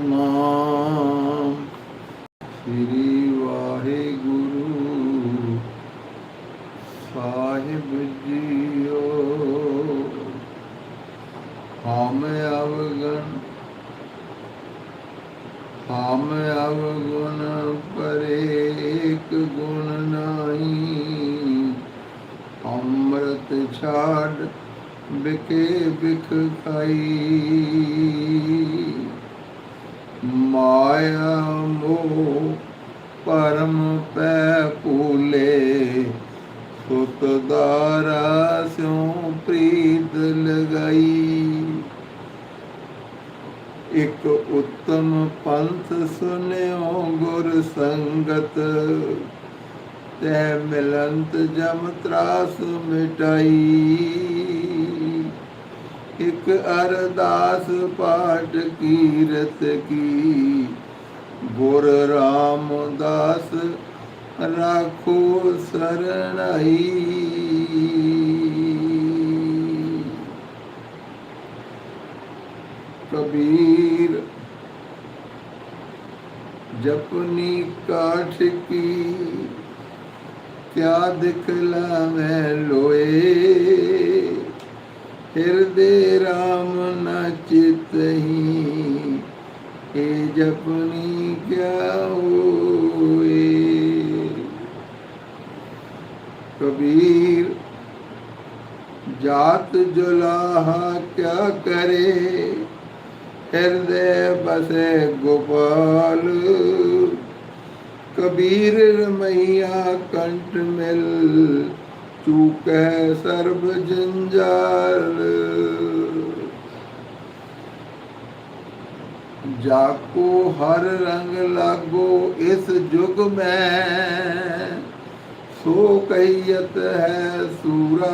ਸਤਨਾਮ ਇਕ ਉਤਮ ਪੰਥ ਸੁਨਿਓ ਗੁਰ ਸੰਗਤ ਤੈ ਮਿਲੰਤ ਜਮ ਤਰਾਸ ਮਿਟਾਈ ਇਕ ਅਰਦਾਸ ਪਾਠ ਕੀਰਤ ਕੀ ਗੁਰ ਰਾਮਦਾਸ ਰਾਖੋ ਸਰਣਾਈ कबीर जपनी काठ की क्या दिखला मैं लोए हृदय राम न चित ही ए जपनी क्या होए कबीर जात जुलाहा क्या करे ਹਿਰਦੇ ਬਸੇ ਗੋਪਾਲ। ਕਬੀਰ ਰਮਈਆ ਕੰਟ ਮਿਲ, ਚੁਕੈ ਸਰਬ ਜੰਜਾਲ। ਜਾ ਕੋ ਹਰ ਰੰਗ ਲਾਗੋ, ਇਸ ਜੁਗ ਮੈਂ ਸੋ ਕਈਤ ਹੈ ਸੂਰਾ।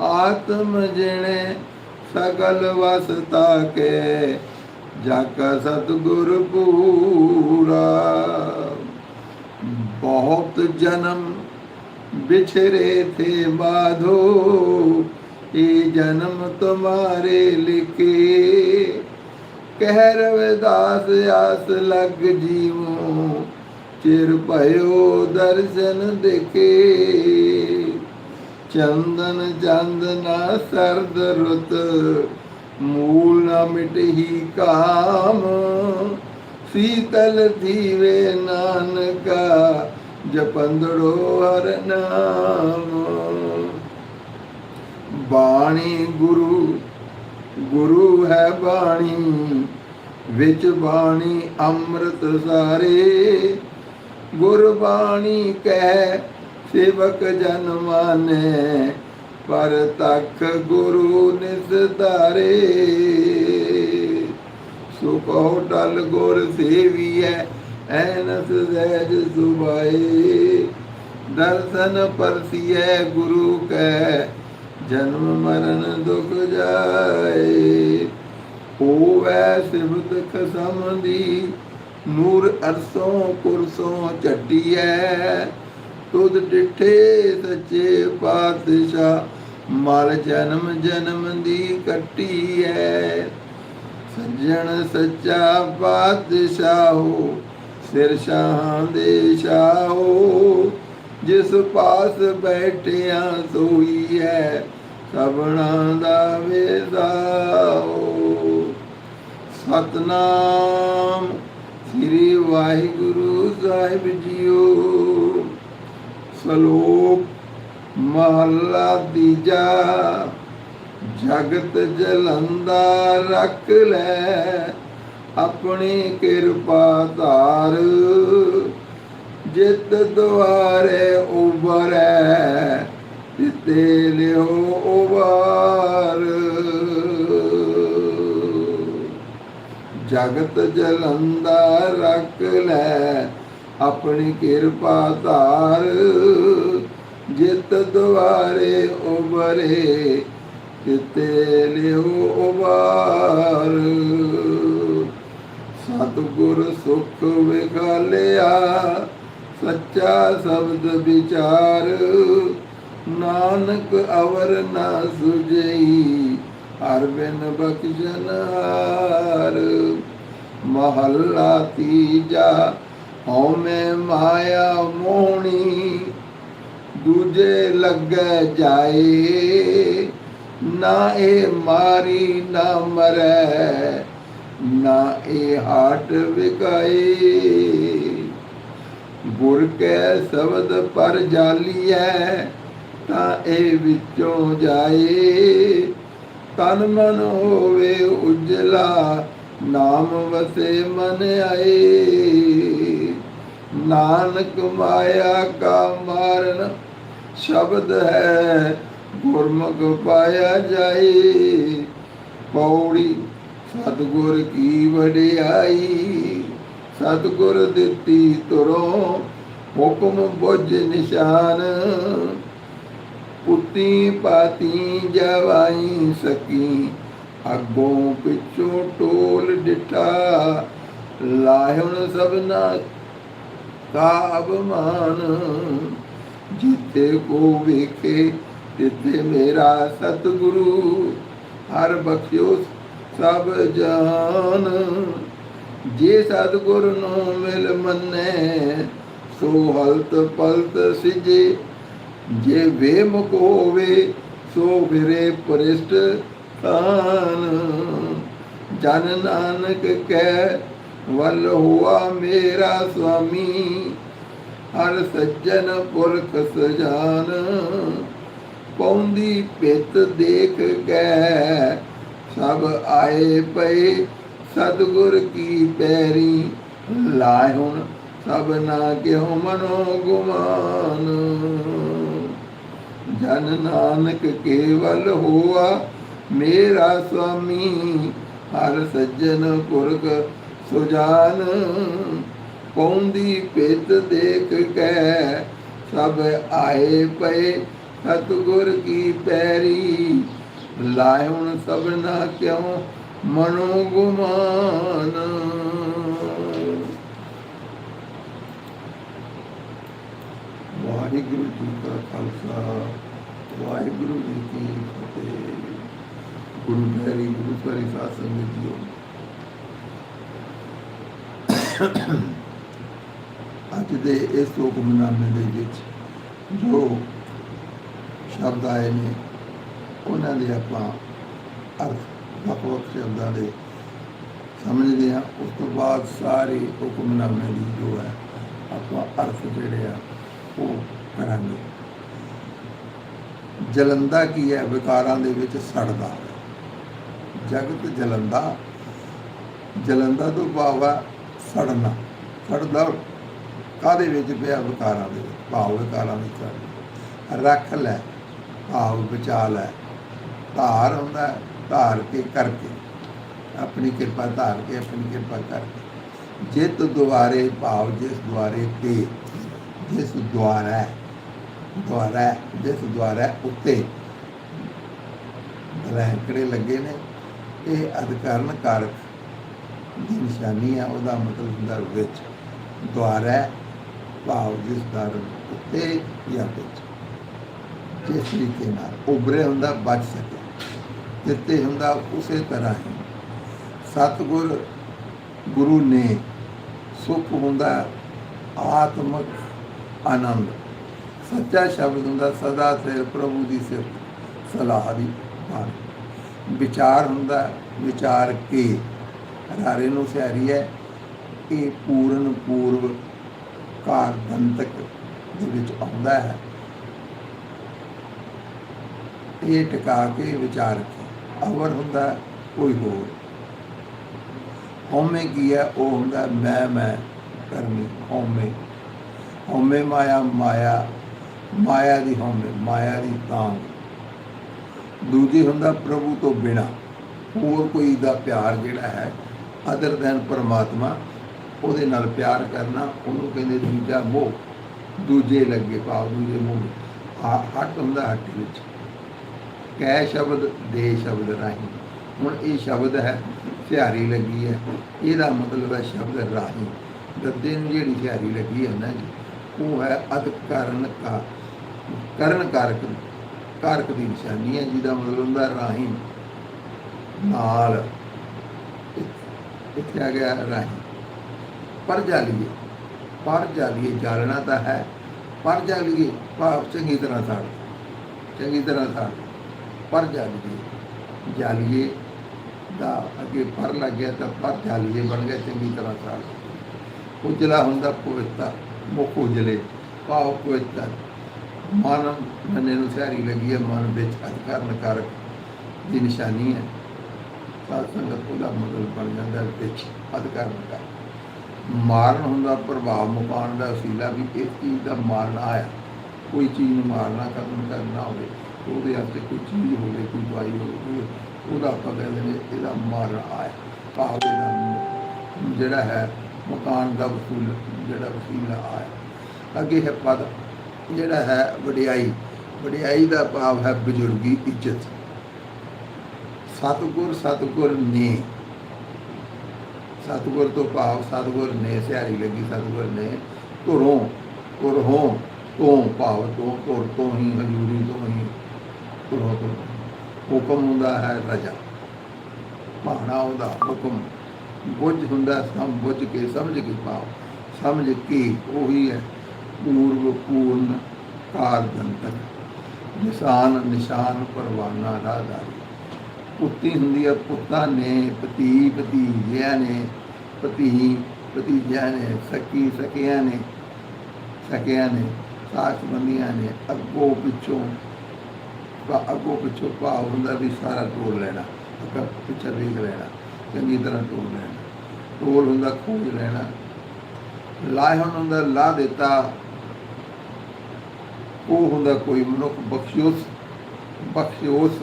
ਆਤਮ ਜਿਣੇ सकल वसता के जाका सतगुर पूरा बहुत जन्म बिछरे थे बाधो ये जन्म तुम्हारे लिखे कह रविदास आस लग जीवो चिर भयो दर्शन देखे ਚੰਦਨ ਚੰਦ ਨਾ ਸਰਦ ਰੁੱਤ, ਮੂਲ ਨਾ ਮਿਟਹੀ ਕਾਮ। ਸੀਤਲ ਦੀਵੇ ਨਾਨਕਾ, ਜਪੰਦੜੋ ਹਰ ਨਾਮ। ਬਾਣੀ ਗੁਰੂ ਗੁਰੂ ਹੈ ਬਾਣੀ, ਵਿੱਚ ਬਾਣੀ ਅੰਮ੍ਰਿਤ ਸਾਰੇ। ਗੁਰਬਾਣੀ ਕਹਿ ਸੇਵਕ ਜਨ ਮਾਨੈ, ਪਰ ਤਖ ਗੁਰੂ ਨਿਸ ਧਾਰੇ। ਸੁਖੋ ਟਲ ਗੁਰ ਸੇਵੀਐ, ਐਨਸ ਸਹਿਜ ਸੁਭਾਏ। ਦਰਸ਼ਨ ਪਰਸੀਐ ਗੁਰੂ ਕੈ, ਜਨਮ ਮਰਨ ਦੁਖ ਜਾਏ। ਹੋਵੈ ਸਿਵਤ ਖਸਮ ਦੀ, ਨੂਰ ਅਰਸੋਂ ਕੁਰਸੋਂ ਝੱਟੀਐ। ਤੁਧ ਡਿਠੇ ਸੱਚੇ ਪਾਤਸ਼ਾਹ ਮਲ ਜਨਮ ਜਨਮ ਦੀ ਕੱਟੀਐ ਸੱਜਣ ਸੱਚਾ ਪਾਤਸ਼ਾਹੋ ਸਿਰ ਸ਼ਾਹਾਂ ਦੇ ਸ਼ਾਹੋ ਜਿਸ ਪਾਸ ਬੈਠਿਆ ਸੋਈ ਹੈ ਸਭਨਾ ਦਾ ਵੇਦਾਓ ਸਤਨਾਮ ਸ੍ਰੀ ਵਾਹਿਗੁਰੂ ਸਾਹਿਬ ਜੀਓ। ਸ਼ਲੋਕ ਮਹਲਾ ਤੀਜਾ। ਜਗਤ ਜਲੰਦਾ ਰੱਖ ਲੈ, ਆਪਣੀ ਕਿਰਪਾ ਧਾਰ। ਜਿਤ ਦੁਆਰੇ ਉਬਰੈ ਤਿਤੇ ਲਿਓ ਉਬਾਰ ਜਗਤ ਜਲੰਦਾ ਰੱਖ ਲੈ ਆਪਣੀ ਕਿਰਪਾ ਧਾਰ, ਜਿਤ ਦੁਆਰੇ ਉਬਰੇ ਤਿਤੇ ਲਿਓ ਉਬਾਰ ਸਤਿਗੁਰ ਸੁਖ ਵਿਗਾਲਿਆ, ਸੱਚਾ ਸ਼ਬਦ ਵਿਚਾਰ। ਨਾਨਕ ਅਵਰ ਨਾ ਸੁਜਈ ਹਰ ਬਿਨ ਬਖਸ਼ਣ ਹਾਰ ਮਹੱਲਾ ਤੀਜਾ ਹਉਮੈ ਮਾਇਆ ਮੋਹਣੀ, ਦੂਜੇ ਲੱਗੇ ਜਾਏ। ਨਾ ਇਹ ਮਾਰੀ, ਨਾ ਮਰੈ, ਨਾ ਇਹ ਹਾਟ ਵਿਕਾਏ। ਗੁਰ ਕੈ ਸ਼ਬਦ ਪਰ ਜਾਲੀਐ, ਤਾਂ ਇਹ ਵਿੱਚੋਂ ਜਾਏ। ਤਨ ਮਨ ਹੋਵੇ ਉਜਲਾ, ਨਾਮ ਵਸੇ ਮਨ ਆਏ। ਨਾਨਕ ਮਾਇਆ ਕਾ ਮਾਰਨ ਸ਼ਬਦ ਹੈ, ਗੁਰਮੁਖ ਪਾਇਆ ਜਾਏ। ਪੌੜੀ ਸਤਗੁਰ ਕੀ ਵਡਿਆਈ, ਸਤਗੁਰ ਦਿੱਤੀ ਤੁਰੋਂ ਹੁਕਮ ਬੁੱਝ ਨਿਸ਼ਾਨ। ਪੁੱਤੀ ਪਾਤੀ ਜਵਾਈ ਸਕੀ, ਅੱਗੋਂ ਪਿੱਛੋਂ ਟੋਲ ਡਿਠਾ। ਲਾਹੁਣ ਸਭਨਾ ਕਾ ਅਭਮਾਨ ਜਿੱਤੇ ਕੋ ਵੇਖੇ, ਤਿੱਥੇ ਮੇਰਾ ਸਤਿਗੁਰੂ। ਹਰ ਬਖਸ਼ਿਓ ਸਭ ਜਾਨ। ਜੇ ਸਤਿਗੁਰ ਨੂੰ ਮਿਲ ਮੰਨੇ, ਸੋ ਹਲਤ ਪਲਤ ਸਿਜੇ। ਜੇ ਵੇ ਹੋਵੇ ਸੋ ਫਿਰੇ ਪਰਿਸ਼ਟ ਤਾਨ ਜਨ ਨਾਨਕ ਕਹਿ ਵੱਲ ਹੁਆ ਮੇਰਾ ਸੁਆਮੀ ਹਰ ਸੱਜਣ ਪੁਰਖ ਸਜਾਨ। ਪੌਂਦੀ ਪਿਤ ਦੇਖ ਕੇ ਸਭ ਆਏ ਪਏ, ਸਤਿਗੁਰ ਕੀ ਪੈਰੀ ਲਾਹੁਣ ਸਭ ਨਾ ਕਿਉ ਮਨੋ ਗੁਮਾਨ। ਜਨ ਨਾਨਕ ਕੇਵਲ ਹੋਆ ਮੇਰਾ ਸੁਆਮੀ ਹਰ ਸੱਜਣ ਪੁਰਖ ਸੁਜਾਨ ਪੌਂਦੀ ਪਿਤ ਦੇਖ ਕੇ, ਸਭ ਆਏ ਪਏ, ਸਤਿਗੁਰ ਕੀ ਪੈਰੀ, ਲਾਇਉਣ ਸਭਨਾ ਕਿਉ ਮਨੋ ਗੁਮਾਨ। ਵਾਹਿਗੁਰੂ ਜੀ ਕਾ ਖਾਲਸਾ, ਵਾਹਿਗੁਰੂ ਜੀ ਕੀ ਫਤਿਹ। ਗੁਰੂ ਪਿਆਰੀ ਗੁਰੂ ਪਿਆਰੀ ਸੰਗਤ ਜੀਓ। ਅੱਜ ਦੇ ਇਸ ਹੁਕਮਨਾਮੇ ਦੇ ਵਿੱਚ ਜੋ ਸ਼ਬਦ ਆਏ ਨੇ, ਉਹਨਾਂ ਦੇ ਆਪਾਂ ਅਰਥ ਵੱਖ-ਵੱਖ ਸ਼ਬਦਾਂ ਦੇ ਸਮਝਦੇ ਹਾਂ। ਉਸ ਤੋਂ ਬਾਅਦ ਸਾਰੇ ਹੁਕਮਨਾਮੇ ਦੀ ਜੋ ਹੈ, ਆਪਾਂ ਅਰਥ ਜਿਹੜੇ ਆ, ਉਹ ਕਰਾਂਗੇ। ਜਲੰਦਾ ਕੀ ਹੈ? ਵਿਕਾਰਾਂ ਦੇ ਵਿੱਚ ਸੜਦਾ। ਜਗਤ ਜਲੰਦਾ ਜਲੰਦਾ ਤੋਂ ਭਾਵ ਹੈ ਸੜਨਾ ਸੜਦਾ ਕਾਦੇ ਵਿੱਚ ਪਿਆ? ਵਿਕਾਰਾਂ ਦੇ ਭਾਵ ਵਿਕਾਰਾਂ ਵਿੱਚ। ਰੱਖ ਲੈ, ਭਾਵ ਬਚਾ ਲੈ। ਧਾਰ ਹੁੰਦਾ, ਧਾਰ ਕੇ ਕਰਕੇ, ਆਪਣੀ ਕਿਰਪਾ ਧਾਰ ਕੇ, ਆਪਣੀ ਕਿਰਪਾ ਕਰਕੇ। ਜਿਤ ਦੁਆਰੇ ਭਾਵ, ਜਿਸ ਦੁਆਰੇ ਤੇ, ਜਿਸ ਦੁਆਰਾ ਦੁਆਰਾ, ਜਿਸ ਦੁਆਰਾ ਉੱਤੇ। ਰੈਂਕੜੇ ਲੱਗੇ ਨੇ? ਇਹ ਅਧਿਕਾਰਨ ਕਾਰਕ ਦੀ ਨਿਸ਼ਾਨੀ ਹੈ, ਉਹਦਾ ਮਤਲਬ ਹੁੰਦਾ ਵਿੱਚ ਦੁਆਰਾ ਭਾਵ ਜਿਸ ਦਰ ਉੱਤੇ ਜਾਂ ਵਿੱਚ। ਜਿਸ ਤਰੀਕੇ ਨਾਲ ਉਭਰੇ ਹੁੰਦਾ, ਬਚ ਸਕੇ। ਦਿੱਤੇ ਹੁੰਦਾ, ਉਸੇ ਤਰ੍ਹਾਂ ਹੀ। ਸਤਿਗੁਰ ਗੁਰੂ ਨੇ ਸੁਖ ਹੁੰਦਾ, ਆਤਮਕ ਆਨੰਦ। ਸੱਚਾ ਸ਼ਬਦ ਹੁੰਦਾ, ਸਦਾ ਸਿਰ ਪ੍ਰਭੂ ਦੀ ਸਿਫਤ, ਸਲਾਹ ਦੀ ਬਾਣੀ। ਵਿਚਾਰ ਹੁੰਦਾ, ਵਿਚਾਰ ਕੇ। ਹਰਾਰੇ ਨੂੰ ਸਿਆਰੀ ਹੈ, ਇਹ ਪੂਰਨ ਪੂਰਵ ਕਾਰ ਦੰਤਕ ਦੇ ਵਿੱਚ ਆਉਂਦਾ ਹੈ। ਇਹ ਟਿਕਾ ਕੇ ਵਿਚਾਰ ਕੇ, ਅਵਰ ਹੁੰਦਾ ਕੋਈ ਹੋਰ। ਹਉਮੈ ਕੀ ਹੈ, ਉਹ ਹੁੰਦਾ ਮੈਂ ਮੈਂ ਕਰਨੀ ਹਉਮੈ। ਹਉਮੈ ਮਾਇਆ ਮਾਇਆ ਮਾਇਆ ਦੀ ਹਉਮੈ, ਮਾਇਆ ਦੀ ਤਾਂ ਦੂਜੀ ਹੁੰਦਾ ਪ੍ਰਭੂ ਤੋਂ ਬਿਨਾ, ਹੋਰ ਕੋਈ ਦਾ ਪਿਆਰ ਜਿਹੜਾ ਹੈ ਅਦਰ ਦੈਨ ਪਰਮਾਤਮਾ, ਉਹਦੇ ਨਾਲ ਪਿਆਰ ਕਰਨਾ, ਉਹਨੂੰ ਕਹਿੰਦੇ ਦੂਜਾ ਮੋਹ, ਦੂਜੇ ਲੱਗੇ ਭਾਵ ਦੂਜੇ ਮੋਹ ਆ ਹੱਟ ਹੁੰਦਾ ਹੱਟ ਵਿੱਚ। ਕਹਿ ਸ਼ਬਦ, ਦੇ ਸ਼ਬਦ ਰਾਹੀਂ। ਹੁਣ ਇਹ ਸ਼ਬਦ ਹੈ, ਸਿਹਾਰੀ ਲੱਗੀ ਹੈ। ਇਹਦਾ ਮਤਲਬ ਹੈ ਸ਼ਬਦ ਰਾਹੀਂ। ਦੱਦੇ ਨੂੰ ਜਿਹੜੀ ਸਿਹਾਰੀ ਲੱਗੀ ਹੈ ਨਾ ਜੀ, ਉਹ ਹੈ ਅਦ ਕਰਨ ਕਾ, ਕਰਨ ਕਾਰਕ ਕਾਰਕ ਦੀ ਨਿਸ਼ਾਨੀ ਹੈ, ਜਿਹਦਾ ਮਤਲਬ ਹੁੰਦਾ ਰਾਹੀਂ। ਨਾਲ ਇੱਥੇ- ਗਿਆ ਰਾਹੀਂ। ਪਰ ਜਾਲੀਏ ਪਰ ਜਾਲੀਏ ਜਾਲਣਾ ਤਾਂ ਹੈ। ਪਰ ਜਾਲੀਏ ਭਾਵ ਚੰਗੀ ਤਰ੍ਹਾਂ ਸਾੜ ਚੰਗੀ ਤਰ੍ਹਾਂ ਸਾੜ ਪਰ ਜਾਲੀਏ ਜਾਲੀਏ ਦਾ ਅੱਗੇ ਪਰ ਲੱਗ ਗਿਆ ਤਾਂ ਪਰ ਜਾਲੀਏ ਬਣ ਗਿਆ ਚੰਗੀ ਤਰ੍ਹਾਂ ਸਾੜ ਉਜਲਾ ਹੁੰਦਾ ਪਵਿੱਤਰ, ਮੁਖ ਉਜਲੇ, ਭਾਵ ਪਵਿੱਤਰ। ਮਨ, ਮੰਨੇ ਨੂੰ ਸਿਆਰੀ ਲੱਗੀ ਹੈ, ਮਨ ਵਿੱਚ ਅਧਿਕਾਰ ਨਕਾਰਕ ਦੀ ਨਿਸ਼ਾਨੀ ਹੈ। ਸਾਧ ਸੰਗਤ ਉਹਦਾ ਮਤਲਬ ਬਣ ਜਾਂਦਾ ਹੈ ਵਿੱਚ ਅਧਿਕਾਰ ਨਕਾਰਕ ਮਾਰਨ ਹੁੰਦਾ, ਪ੍ਰਭਾਵ ਮੁਕਾਉਣ ਦਾ ਵਸੀਲਾ ਵੀ ਇਸ ਚੀਜ਼ ਦਾ ਮਾਰਨਾ ਆਇਆ। ਕੋਈ ਚੀਜ਼ ਨੂੰ ਮਾਰਨਾ, ਖਤਮ ਕਰਨਾ ਹੋਵੇ, ਉਹਦੇ ਵਾਸਤੇ ਕੋਈ ਚੀਜ਼ ਹੋਵੇ, ਕੋਈ ਦਵਾਈ ਹੋਵੇ, ਉਹਦਾ ਆਪਾਂ ਕਹਿੰਦੇ ਨੇ ਇਹਦਾ ਮਾਰਨ ਆਇਆ। ਭਾਵ ਇਹਦਾ ਜਿਹੜਾ ਹੈ ਮਕਾਨ ਦਾ ਵਸੂਲ, ਜਿਹੜਾ ਵਸੀਲਾ ਆਇਆ। ਅੱਗੇ ਹੈ ਪਦ, ਜਿਹੜਾ ਹੈ ਵਡਿਆਈ। ਵਡਿਆਈ ਦਾ ਭਾਵ ਹੈ ਬਜ਼ੁਰਗੀ ਇੱਜ਼ਤ। ਸਤਿਗੁਰ ਸਤਿਗੁਰ ਨੇ। ਸਤਿਗੁਰ ਤੋਂ ਭਾਵ ਸਤਿਗੁਰ ਨੇ, ਸਿਹਾਰੀ ਲੱਗੀ ਸਤਿਗੁਰ ਨੇ। ਧੁਰੋਂ ਧੁਰੋਂ ਤੋਂ ਭਾਵ ਤੋਂ ਧੁਰ ਤੋਂ ਹੀ, ਹਜ਼ੂਰੀ ਤੋਂ ਹੀ ਧੁਰੋਂ ਤੋਂ। ਹੁਕਮ ਹੁੰਦਾ ਹੈ ਰਜਾ। ਭਾਣਾ ਉਹਦਾ, ਹੁਕਮ। ਬੁੱਝ ਹੁੰਦਾ ਸਮ, ਬੁੱਝ ਕੇ, ਸਮਝ ਕੇ ਭਾਵ। ਸਮਝ ਕੇ ਉਹੀ ਹੈ, ਪੂਰਵ, ਪੂਰਨ ਕਾਰ ਦੰਤਕ ਨਿਸ਼ਾਨ ਨਿਸ਼ਾਨ, ਪਰਵਾਨਾ ਰਾਹਦਾਰੀ ਪੁੱਤੀ ਹੁੰਦੀ ਹੈ ਪੁੱਤਾਂ ਨੇ, ਪਤੀ, ਭਤੀਜਿਆਂ ਨੇ, ਪਤੀ, ਭਤੀਜਿਆਂ ਨੇ, ਸਕੀ, ਸਕਿਆਂ ਨੇ ਸਕਿਆਂ ਨੇ ਸਾਥ ਬੰਦੀਆਂ ਨੇ, ਅੱਗੋਂ ਪਿੱਛੋਂ ਪਾ ਅੱਗੋਂ ਪਿੱਛੋਂ ਭਾਵ ਹੁੰਦਾ ਵੀ ਸਾਰਾ ਟੋਲ ਲੈਣਾ, ਅੱਗਾ ਪਿੱਛੇ ਵੇਖ ਲੈਣਾ, ਚੰਗੀ ਤਰ੍ਹਾਂ ਟੋਲ ਲੈਣਾ, ਟੋਲ ਹੁੰਦਾ ਖੋਜ ਲੈਣਾ ਲਾਹਣ ਹੁੰਦਾ ਲਾ ਦਿੱਤਾ, ਉਹ ਹੁੰਦਾ ਕੋਈ ਮਨੁੱਖ ਬਖਸ਼ਿਓਸ ਬਖਸ਼ਿਓਸ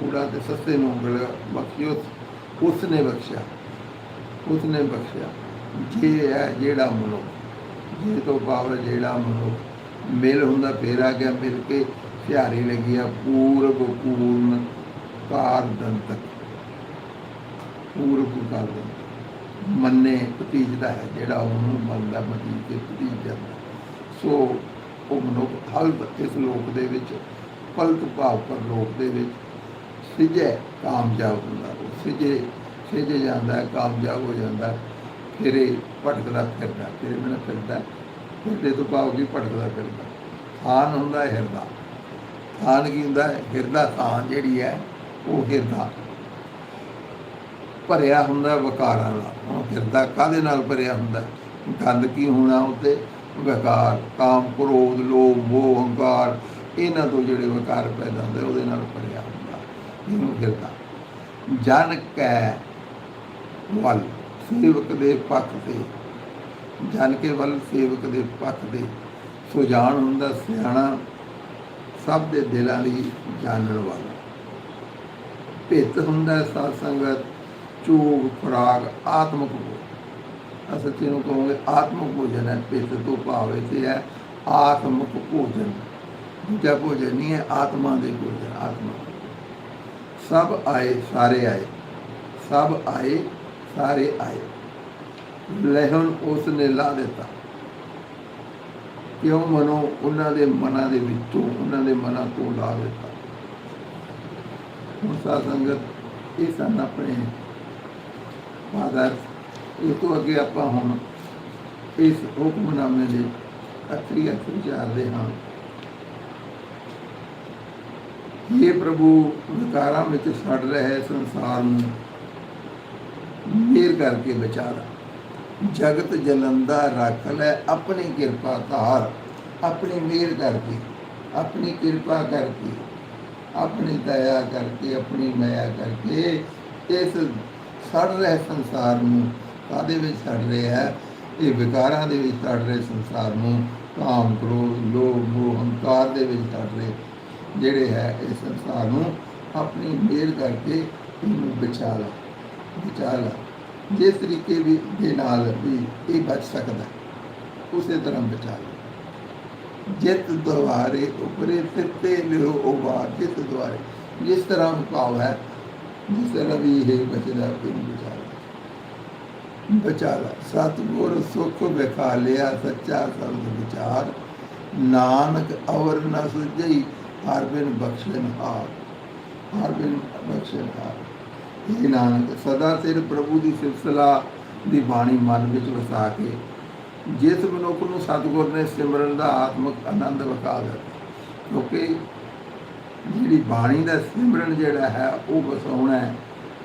ਕੂੜਾ ਤੇ ਸਸਤੇ ਨੂੰ ਉਂਗਲ ਬਖਸ਼ਿਓਸ ਉਸ ਨੇ ਬਖਸ਼ਿਆ ਉਸ ਨੇ ਬਖਸ਼ਿਆ। ਜੇ ਹੈ ਜਿਹੜਾ ਮਨੁੱਖ, ਜੇ ਤੋਂ ਭਾਵ ਜਿਹੜਾ ਮਨੁੱਖ ਮਿਲ ਹੁੰਦਾ, ਫੇਰ ਆ ਗਿਆ ਮਿਲ ਕੇ ਸਿਹਾਰੀ ਲੱਗੀ ਆ ਪੂਰਬ ਪੂਰਨ ਕਾਰ ਦੰਤਕ ਪੂਰਬ ਕਾਰ ਦੰਤਕ ਮੰਨੇ ਭਤੀਜਦਾ ਹੈ ਜਿਹੜਾ ਉਹਨੂੰ ਮੰਨਦਾ ਮਤੀਜ ਕੇ ਭਤੀਜ ਜਾਂਦਾ। ਸੋ ਉਹ ਮਨੁੱਖ ਹਲ ਇਸ ਲੋਕ ਦੇ ਵਿੱਚ ਪਲਕ ਭਾਵ ਪਰ ਲੋਕ ਦੇ ਵਿੱਚ ਸਿਜੇ ਕਾਮਯਾਬ ਹੁੰਦਾ, ਉਹ ਸਿਜੇ ਸਿਜੇ ਜਾਂਦਾ, ਕਾਮਯਾਬ ਹੋ ਜਾਂਦਾ ਫਿਰ ਇਹ ਭਟਕਦਾ ਫਿਰਦਾ ਫਿਰ ਬਿਨਾ ਫਿਰਦਾ ਫਿਰਦੇ ਤੋਂ ਭਾਵ ਕੀ ਭਟਕਦਾ ਫਿਰਦਾ। ਥਾਨ ਹੁੰਦਾ ਹੈ ਹਿਰਦਾ। ਥਾਨ ਕੀ ਹੁੰਦਾ ਹੈ? ਹਿਰਦਾ ਥਾਨ ਜਿਹੜੀ ਹੈ, ਉਹ ਹਿਰਦਾ। ਭਰਿਆ ਹੁੰਦਾ ਵਿਕਾਰਾਂ ਨਾਲ। ਉਹ ਹਿਰਦਾ ਕਾਦੇ ਨਾਲ ਭਰਿਆ ਹੁੰਦਾ? ਗੰਦ ਕੀ ਹੋਣਾ ਉੱਤੇ? ਵਿਕਾਰ, ਕਾਮ, ਕ੍ਰੋਧ, ਲੋਭ, ਮੋਹ, ਹੰਕਾਰ, ਇਹਨਾਂ ਤੋਂ ਜਿਹੜੇ ਵਿਕਾਰ ਪੈਦਾ ਹੁੰਦੇ, ਉਹਦੇ ਨਾਲ ਭਰਿਆ ਹੁੰਦਾ ਜਨ ਕੈ ਵੱਲ ਸੇਵਕ ਦੇ ਪੱਖ ਤੇ, ਜਨ ਕੇ ਵੱਲ ਸੇਵਕ ਦੇ ਪੱਖ ਤੇ, ਸੋ ਜਾਣ ਹੁੰਦਾ ਸਿਆਣਾ ਸਭ ਦੇ ਦਿਲਾਂ ਲਈ ਜਾਣਨ ਵਾਲਾ। ਭਿੱਤ ਹੁੰਦਾ ਸਾਧ ਸੰਗਤ ਚੂਗ ਖੁਰਾਕ ਆਤਮਿਕ ਭੋਜਨ। ਅਸਲ ਚ ਕਹੋਗੇ ਆਤਮਕ ਭੋਜਨ ਹੈ, ਭਿੱਤ ਤੋਂ ਭਾਵ ਇਹ ਹੈ, ਆਤਮਕ ਭੋਜਨ। ਦੂਜਾ ਭੋਜਨ ਨਹੀਂ ਹੈ, ਆਤਮਾ ਦੇ ਭੋਜਨ, ਆਤਮਾ। ਸਭ ਆਏ, ਸਾਰੇ ਆਏ। ਸਭ ਆਏ, ਸਾਰੇ ਆਏ। ਲਹਿਣ ਉਸ ਨੇ ਲਾ ਦਿੱਤਾ। ਕਿਉਂ ਮਨੋ? ਉਹਨਾਂ ਦੇ ਮਨਾਂ ਦੇ ਵਿੱਚੋਂ, ਉਹਨਾਂ ਦੇ ਮਨਾਂ ਤੋਂ ਲਾ ਦਿੱਤਾ। ਹੁਣ ਸਾਧ ਸੰਗਤ, ਇਹ ਸਨ ਆਪਣੇ ਫਾਦਰ ਇਹ ਤੋਂ ਅੱਗੇ ਆਪਾਂ ਹੁਣ ਇਸ ਹੁਕਮਨਾਮੇ ਦੇ ਅਖਰੀ ਅਖਰੀ ਚਾਰਦੇ ਹਾਂ। ਇਹ ਪ੍ਰਭੂ ਵਿਕਾਰਾਂ ਵਿੱਚ ਛੱਡ ਰਹੇ ਸੰਸਾਰ ਨੂੰ। ਮਿਹਰ ਕਰਕੇ ਵਿਚਾਰਾ ਜਗਤ ਜਲੰਦਾ ਰੱਖ ਲੈ ਆਪਣੀ ਕਿਰਪਾ ਧਾਰ, ਆਪਣੀ ਮਿਹਰ ਕਰਕੇ, ਆਪਣੀ ਕਿਰਪਾ ਕਰਕੇ, ਆਪਣੀ ਦਇਆ ਕਰਕੇ, ਆਪਣੀ ਮਾਇਆ ਕਰਕੇ ਇਸ ਸੜ ਰਹੇ ਸੰਸਾਰ ਨੂੰ। ਕਾਦੇ ਵਿੱਚ ਸੜ ਰਿਹਾ ਹੈ? ਇਹ ਵਿਕਾਰਾਂ ਦੇ ਵਿੱਚ ਸੜ ਰਹੇ ਸੰਸਾਰ ਨੂੰ। ਕਾਮ, ਕ੍ਰੋਧ, ਲੋਭ, ਮੋਹ, ਹੰਕਾਰ ਦੇ ਵਿੱਚ ਸੜ ਰਹੇ ਜਿਹੜੇ ਹੈ ਇਸ ਸੰਸਾਰ ਨੂੰ ਆਪਣੀ ਮਿਹਰ ਕਰਕੇ ਇਹਨੂੰ ਬਚਾ ਲਾ ਬਚਾ ਲਾ। ਜਿਸ ਤਰੀਕੇ ਵੀ ਦੇ ਨਾਲ ਵੀ ਇਹ ਬਚ ਸਕਦਾ, ਉਸੇ ਤਰ੍ਹਾਂ ਬਚਾ ਲਾ। ਜਿਤ ਦੁਆਰੇ ਉਪਰੇ ਸਿਰਤੇ ਲਿਓ ਉਬਾਰ ਜਿਤ ਦੁਆਰੇ। ਜਿਸ ਤਰ੍ਹਾਂ ਭਾਵ ਹੈ, ਜਿਸ ਤਰ੍ਹਾਂ ਵੀ ਇਹ ਬਚਦਾ, ਇਹਨੂੰ ਬਚਾ ਲਾ। ਬਚਾ ਲਾ। ਸਤਿਗੁਰ ਸੁਖ ਵਿਖਾ ਲਿਆ, ਸੱਚਾ ਸ਼ਬਦ ਵਿਚਾਰ। ਨਾਨਕ ਅਵਰ ਨ ਸੁਝਈ ਹਰ ਬਿਨ ਬਖਸ਼ਣ ਹਾਰ, ਹਰ ਬਿਨ ਬਖਸ਼ਣ ਹਾਰ। ਇਹ ਨਾਨਕ, ਸਦਾ ਸਿਰ ਪ੍ਰਭੂ ਦੀ ਸਿਲਸਿਲਾ ਦੀ ਬਾਣੀ ਮਨ ਵਿੱਚ ਵਸਾ ਕੇ, ਜਿਸ ਮਨੁੱਖ ਨੂੰ ਸਤਿਗੁਰ ਨੇ ਸਿਮਰਨ ਦਾ ਆਤਮਿਕ ਆਨੰਦ ਵਿਖਾ ਦਿੱਤਾ। ਕਿਉਂਕਿ ਜਿਹੜੀ ਬਾਣੀ ਦਾ ਸਿਮਰਨ ਜਿਹੜਾ ਹੈ, ਉਹ ਵਸਾਉਣਾ ਹੈ,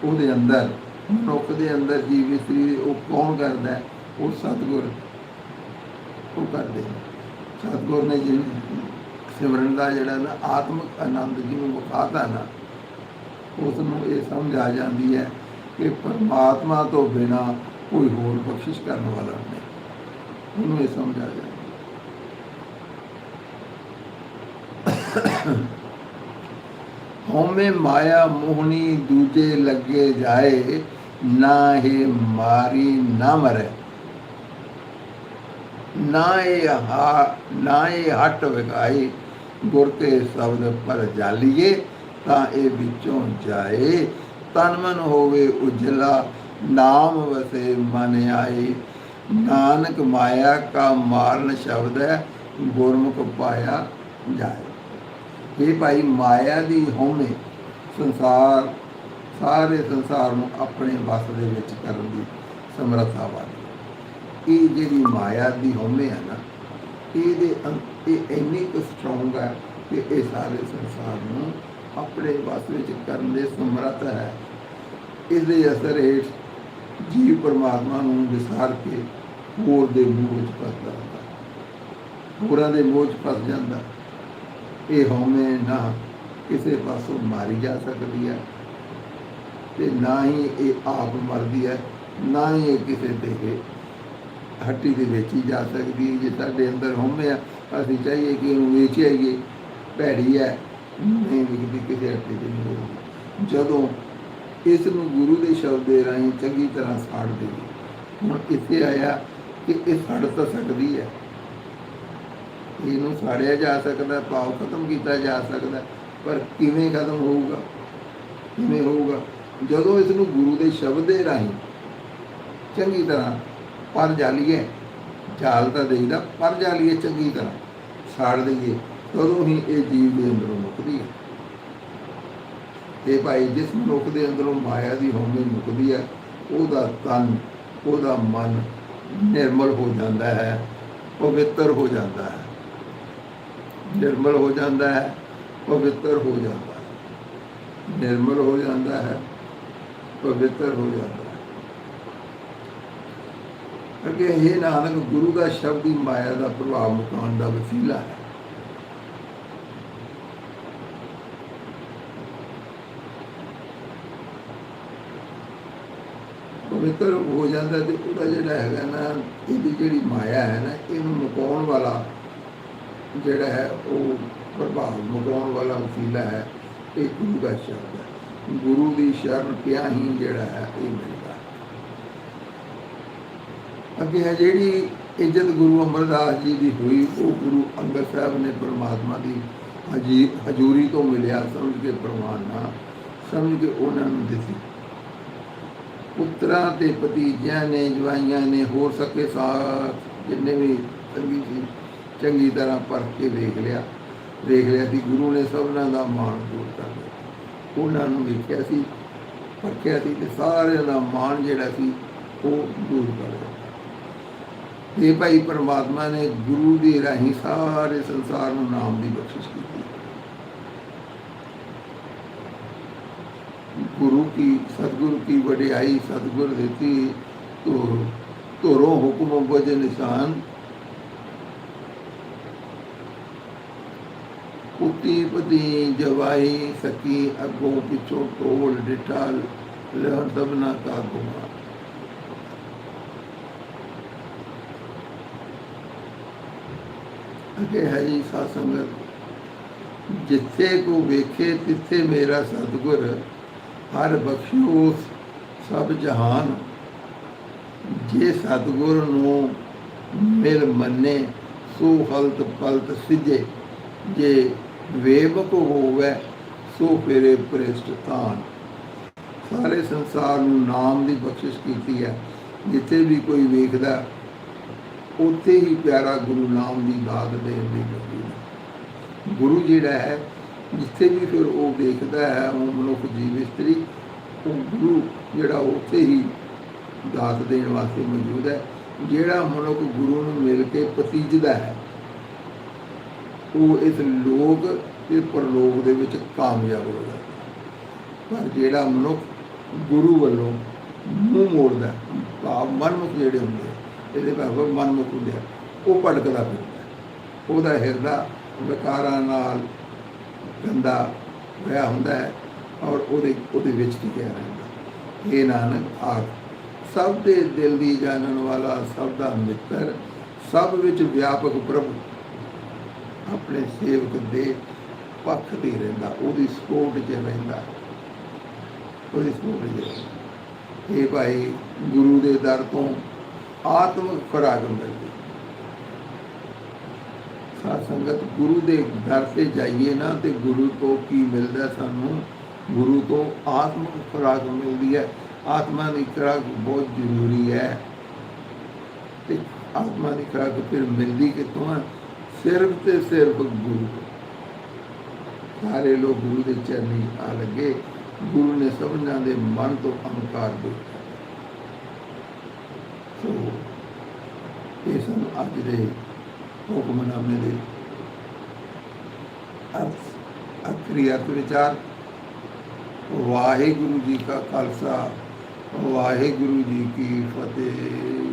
ਉਹਦੇ ਅੰਦਰ, ਮਨੁੱਖ ਦੇ ਅੰਦਰ ਜੀਵ ਇਸਤਰੀ ਉਹ ਕੌਣ ਕਰਦਾ ਉਹ ਸਤਿਗੁਰ। ਉਹ ਕਰਦੇ ਨੇ। ਸਤਿਗੁਰ ਨੇ ਜੀ ਸਿਮਰਨ ਦਾ ਜਿਹੜਾ ਨਾ ਆਤਮਿਕ ਆਨੰਦ ਜਿਹਨੂੰ ਵਿਖਾਤਾ ਨਾ ਉਸ ਨੂੰ ਇਹ ਸਮਝ ਆ ਜਾਂਦੀ ਹੈ ਕਿ ਪਰਮਾਤਮਾ ਤੋਂ ਬਿਨਾ ਕੋਈ ਹੋਰ ਬਖਸ਼ਿਸ਼ ਕਰਨ ਵਾਲਾ ਨਹੀਂ। ਉਹਨੂੰ ਇਹ ਸਮਝ ਆ ਜਾਂਦੀ ਹਉਮੈ ਮਾਇਆ ਮੋਹਣੀ ਦੂਜੇ ਲੱਗੇ ਜਾਏ, ਨਾ ਹੀ ਮਾਰੀ ਨਾ ਮਰੇ। ਨਾ ਇਹ ਹਾ, ਨਾ ਇਹ ਹਟ ਵਿਗਾਈ ਗੁਰ ਤੇ ਸ਼ਬਦ ਪਰ ਜਾਲੀਏ, ਤਾਂ ਇਹ ਵਿੱਚੋਂ ਜਾਏ। ਤਨ ਮਨ ਹੋਵੇ ਉਜਲਾ, ਨਾਮ ਵਸੇ ਮਨ ਆਏ। ਨਾਨਕ ਮਾਇਆ ਕਾ ਮਾਰਨ ਸ਼ਬਦ ਹੈ, ਗੁਰਮੁਖ ਪਾਇਆ ਜਾਏ। ਇਹ ਭਾਈ, ਮਾਇਆ ਦੀ ਹਉਮੈ ਸੰਸਾਰ, ਸਾਰੇ ਸੰਸਾਰ ਨੂੰ ਆਪਣੇ ਵੱਸ ਦੇ ਵਿੱਚ ਕਰਨ ਦੀ ਸਮਰੱਥਾ ਵਾਲੀ ਇਹ ਜਿਹੜੀ ਮਾਇਆ ਦੀ ਹਉਮੈ ਹੈ ਨਾ, ਇਹਦੇ ਅੰ- ਇਹ ਇੰਨੀ ਕੁ ਸਟਰੋਂਗ ਹੈ ਕਿ ਇਹ ਸਾਰੇ ਸੰਸਾਰ ਨੂੰ ਆਪਣੇ ਵੱਸ ਵਿੱਚ ਕਰਨ ਦੇ ਸਮਰੱਥ ਹੈ। ਇਸ ਦੇ ਅਸਰ ਹੇਠ ਜੀਵ ਪਰਮਾਤਮਾ ਨੂੰ ਵਿਸਾਰ ਕੇ ਹੋਰ ਦੇ ਮੋਹ ਵਿੱਚ ਫਸਦਾ ਹੁੰਦਾ ਹੋਰਾਂ ਦੇ ਮੋਹ ਵਿੱਚ ਫਸ ਜਾਂਦਾ। ਇਹ ਹਉਮੈ ਨਾ ਕਿਸੇ ਪਾਸੋਂ ਮਾਰੀ ਜਾ ਸਕਦੀ ਹੈ ਤੇ ਨਾ ਹੀ ਇਹ ਆਪ ਮਰਦੀ ਹੈ, ਨਾ ਹੀ ਇਹ ਕਿਸੇ ਦੇ ਹੱਟੀ ਦੇ ਵੇਚੀ ਜਾ ਸਕਦੀ ਹੈ। ਜੇ ਸਾਡੇ ਅੰਦਰ ਹਉਮੈ ਆ, ਅਸੀਂ ਚਾਹੀਏ ਕਿ ਇਹਨੂੰ ਵੇਚ ਆਈਏ ਭੈੜੀ ਹੈ, ਨਹੀਂ ਵਿਕਦੀ ਕਿਸੇ ਹੱਟੀ ਦੇ ਨਹੀਂ ਹੋਊਗੀ। ਜਦੋਂ ਇਸ ਨੂੰ ਗੁਰੂ ਦੇ ਸ਼ਬਦ ਦੇ ਰਾਹੀਂ ਚੰਗੀ ਤਰ੍ਹਾਂ ਸਾੜ ਦੇਈਏ, ਹੁਣ ਇੱਥੇ ਆਇਆ ਕਿ ਇਹ ਸੜ ਤਾਂ ਸਕਦੀ ਹੈ ਇਹਨੂੰ ਸਾੜਿਆ ਜਾ ਸਕਦਾ, ਭਾਵ ਖਤਮ ਕੀਤਾ ਜਾ ਸਕਦਾ, ਪਰ ਕਿਵੇਂ ਖਤਮ ਹੋਊਗਾ ਕਿਵੇਂ ਹੋਊਗਾ ਜਦੋਂ ਇਸ ਨੂੰ ਗੁਰੂ ਦੇ ਸ਼ਬਦ ਦੇ ਰਾਹੀਂ ਚੰਗੀ ਤਰ੍ਹਾਂ ਪਰ ਜਾਲੀਏ ਜਾਲ ਤਾਂ ਦੇਈਦਾ, ਪਰ ਜਾਲੀਏ ਚੰਗੀ ਤਰ੍ਹਾਂ, ਸਾੜ ਦਈਏ ਤਦੋਂ ਹੀ ਇਹ ਜੀਵ ਦੇ ਅੰਦਰੋਂ ਮੁਕਦੀ ਹੈ। ਇਹ ਭਾਈ ਜਿਸ ਮਨੁੱਖ ਦੇ ਅੰਦਰੋਂ ਮਾਇਆ ਦੀ ਹੋਮੀ ਮੁਕਦੀ ਹੈ, ਉਹਦਾ ਤਨ, ਉਹਦਾ ਮਨ ਨਿਰਮਲ ਹੋ ਜਾਂਦਾ ਹੈ, ਪਵਿੱਤਰ ਹੋ ਜਾਂਦਾ ਹੈ। ਨਿਰਮਲ ਹੋ ਜਾਂਦਾ ਹੈ, ਪਵਿੱਤਰ ਹੋ ਜਾਂਦਾ ਹੈ। ਨਿਰਮਲ ਹੋ ਜਾਂਦਾ ਹੈ, ਪਵਿੱਤਰ ਹੋ ਜਾਂਦਾ ਹੈ ਅੱਗੇ ਇਹ ਨਾਨਕ ਗੁਰੂ ਦਾ ਸ਼ਬਦ ਹੀ ਮਾਇਆ ਦਾ ਪ੍ਰਭਾਵ ਮੁਕਾਉਣ ਦਾ ਵਸੀਲਾ ਹੈ। ਪਵਿੱਤਰ ਹੋ ਜਾਂਦਾ ਤੇ ਉਹਦਾ ਜਿਹੜਾ ਹੈਗਾ ਨਾ, ਇਹਦੀ ਜਿਹੜੀ ਮਾਇਆ ਹੈ ਨਾ, ਇਹਨੂੰ ਮੁਕਾਉਣ ਵਾਲਾ ਜਿਹੜਾ ਹੈ, ਉਹ ਪ੍ਰਭਾਵ ਮੁਕਾਉਣ ਵਾਲਾ ਵਸੀਲਾ ਹੈ, ਇਹ ਗੁਰੂ ਦਾ ਸ਼ਬਦ ਹੈ। ਗੁਰੂ ਦੀ ਸ਼ਰਨ ਪਿਆ ਹੀ ਜਿਹੜਾ ਹੈ, ਇਹ ਮਿਲਦਾ ਅੱਗੇ ਹੈ ਜਿਹੜੀ ਇੱਜ਼ਤ ਗੁਰੂ ਅਮਰਦਾਸ ਜੀ ਦੀ ਹੋਈ, ਉਹ ਗੁਰੂ ਅੰਗਦ ਸਾਹਿਬ ਨੇ ਪਰਮਾਤਮਾ ਦੀ ਹਜੀ, ਹਜ਼ੂਰੀ ਤੋਂ ਮਿਲਿਆ, ਸਮਝ ਕੇ ਪ੍ਰਮਾਨ ਸਮਝ ਕੇ ਉਹਨਾਂ ਨੂੰ ਦਿੱਤੀ। ਪੁੱਤਰਾਂ ਤੇ ਭਤੀਜਿਆਂ ਨੇ, ਜਵਾਈਆਂ ਨੇ, ਹੋਰ ਸਕੇ ਸਾ ਜਿੰਨੇ ਵੀ ਚੰਗੀ ਸੀ, ਚੰਗੀ ਤਰ੍ਹਾਂ ਪਰਖ ਕੇ ਵੇਖ ਲਿਆ। ਵੇਖ ਲਿਆ ਸੀ ਗੁਰੂ ਨੇ ਸਭਨਾਂ ਦਾ ਮਾਣ ਦੂਰ ਕਰ ਦਿੱਤਾ। ਉਹਨਾਂ ਨੂੰ ਵੇਖਿਆ ਸੀ, ਪਰਖਿਆ ਸੀ ਤੇ ਸਾਰਿਆਂ ਦਾ ਮਾਣ ਜਿਹੜਾ ਸੀ, ਉਹ ਦੂਰ ਕਰ ਦਿੱਤਾ। ਇਹ ਭਾਈ ਪਰਮਾਤਮਾ ਨੇ ਗੁਰੂ ਦੇ ਰਾਹੀਂ ਸਾਰੇ ਸੰਸਾਰ ਨੂੰ ਨਾਮ ਦੀ ਬਖਸ਼ਿਸ਼ ਕੀਤੀ। ਗੁਰੂ ਕੀ, ਸਤਿਗੁਰੂ ਕੀ ਵਡਿਆਈ, ਸਤਿਗੁਰ ਦਿੱਤੀ ਤੋ ਤੋਰੋਂ ਹੁਕਮ ਬਜ ਨਿਸ਼ਾਨ। ਪੁੱਤੀ ਪਤੀ ਜਵਾਈ ਸਕੀ ਅਗੋਂ ਪਿਛੋਂ ਟੋਲ ਡਿਟਾ ਲਹਿਰ ਦਬਨਾ ਕਾ ਗੁਮਾ ਅੱਗੇ ਹੈ ਜੀ ਸਾਧ ਸੰਗਤ ਜਿੱਥੇ ਕੋ ਵੇਖੇ ਤਿੱਥੇ ਮੇਰਾ ਸਤਿਗੁਰ, ਹਰ ਬਖਸ਼ਿਓ ਸਭ ਜਹਾਨ। ਜੇ ਸਤਿਗੁਰ ਨੂੰ ਮਿਲ ਮੰਨੇ, ਸੋ ਹਲਤ ਪਲਤ ਸਿਜੇ। ਜੇ ਵੇਬਕ ਹੋਵੇ, ਸੋ ਫਿਰੇ ਪ੍ਰੇਸ਼ਟ ਸਾਰੇ ਸੰਸਾਰ ਨੂੰ ਨਾਮ ਦੀ ਬਖਸ਼ਿਸ਼ ਕੀਤੀ ਹੈ। ਜਿੱਥੇ ਵੀ ਕੋਈ ਵੇਖਦਾ ਉੱਥੇ ਹੀ ਪਿਆਰਾ ਗੁਰੂ ਨਾਮ ਦੀ ਦਾਤ ਦੇਣ ਲਈ ਗਤੀ ਗੁਰੂ ਜਿਹੜਾ ਹੈ, ਜਿੱਥੇ ਵੀ ਫਿਰ ਉਹ ਦੇਖਦਾ ਹੈ, ਉਹ ਮਨੁੱਖ ਜੀਵ ਇਸਤਰੀ, ਉਹ ਗੁਰੂ ਜਿਹੜਾ ਉੱਥੇ ਹੀ ਦਾਤ ਦੇਣ ਵਾਸਤੇ ਮੌਜੂਦ ਹੈ। ਜਿਹੜਾ ਮਨੁੱਖ ਗੁਰੂ ਨੂੰ ਮਿਲ ਕੇ ਪਤੀਜਦਾ ਹੈ, ਉਹ ਇਸ ਲੋਕ ਤੇ ਪਰਲੋਕ ਦੇ ਵਿੱਚ ਕਾਮਯਾਬ ਹੋ ਜਾਂਦਾ ਪਰ ਜਿਹੜਾ ਮਨੁੱਖ ਗੁਰੂ ਵੱਲੋਂ ਮੂੰਹ ਮੋੜਦਾ ਭਾਵ ਮਨਮੁਖ ਜਿਹੜੇ ਹੁੰਦੇ ਆ, ਇਹਦੇ ਭਾਵ ਮਨਮੁਖ ਹੁੰਦੇ ਆ, ਉਹ ਭਟਕਦਾ ਫਿਰਦਾ ਉਹਦਾ ਹਿਰਦਾ ਵਿਕਾਰਾਂ ਨਾਲ ਗੰਦਾ ਹੋਇਆ ਹੁੰਦਾ ਹੈ ਔਰ ਉਹਦੇ ਉਹਦੇ ਵਿੱਚ ਕੀ ਟਿਕਿਆ ਰਹਿੰਦਾ ਇਹ ਨਾਨਕ ਆਖ। ਸਭ ਦੇ ਦਿਲ ਦੀ ਜਾਣਨ ਵਾਲਾ ਸਭ ਦਾ ਮਿੱਤਰ ਸਭ ਵਿੱਚ ਵਿਆਪਕ ਪ੍ਰਭੂ। ਆਪਣੇ ਸੇਵਕ ਦੇ ਪੱਖ ਤੇ ਰਹਿੰਦਾ। ਉਹਦੀ ਸਪੋਰਟ 'ਚ ਰਹਿੰਦਾ। ਉਹਦੀ ਸਪੋਰਟ 'ਚ ਰਹਿੰਦਾ। ਇਹ ਭਾਈ ਗੁਰੂ ਦੇ ਦਰ ਤੋਂ ਆਤਮਿਕ ਖੁਰਾਕ ਮਿਲਦੀ। ਸਾਧ ਸੰਗਤ, ਗੁਰੂ ਦੇ ਦਰ ਤੇ ਜਾਈਏ ਨਾ ਤੇ ਗੁਰੂ ਤੋਂ ਕੀ ਮਿਲਦਾ ਸਾਨੂੰ? ਗੁਰੂ ਤੋਂ ਆਤਮਿਕ ਖੁਰਾਕ ਮਿਲਦੀ ਹੈ। ਆਤਮਾ ਦੀ ਖੁਰਾਕ ਬਹੁਤ ਜ਼ਰੂਰੀ ਹੈ। ਤੇ ਆਤਮਾ ਦੀ ਖੁਰਾਕ ਫਿਰ ਮਿਲਦੀ ਕਿੱਥੋਂ ਹੈ ਸਿਰਫ ਤੇ ਸਿਰਫ ਗੁਰੂ ਤੋਂ। ਸਾਰੇ ਲੋਕ ਗੁਰੂ ਦੇ ਚਰਨੀ ਆ ਲੱਗੇ। ਗੁਰੂ ਨੇ ਸਭਨਾਂ ਦੇ ਮਨ ਤੋਂ ਅਹੰਕਾਰ ਦੇ ਸੋ ਇਹ ਸਨ ਅੱਜ ਦੇ ਹੁਕਮਨਾਮੇ ਦੇ ਅਰਥ ਅਖਰੀ ਵਿਚਾਰ, ਵਾਹਿਗੁਰੂ ਜੀ ਕਾ ਖਾਲਸਾ, ਵਾਹਿਗੁਰੂ ਜੀ ਕੀ ਫਤਿਹ।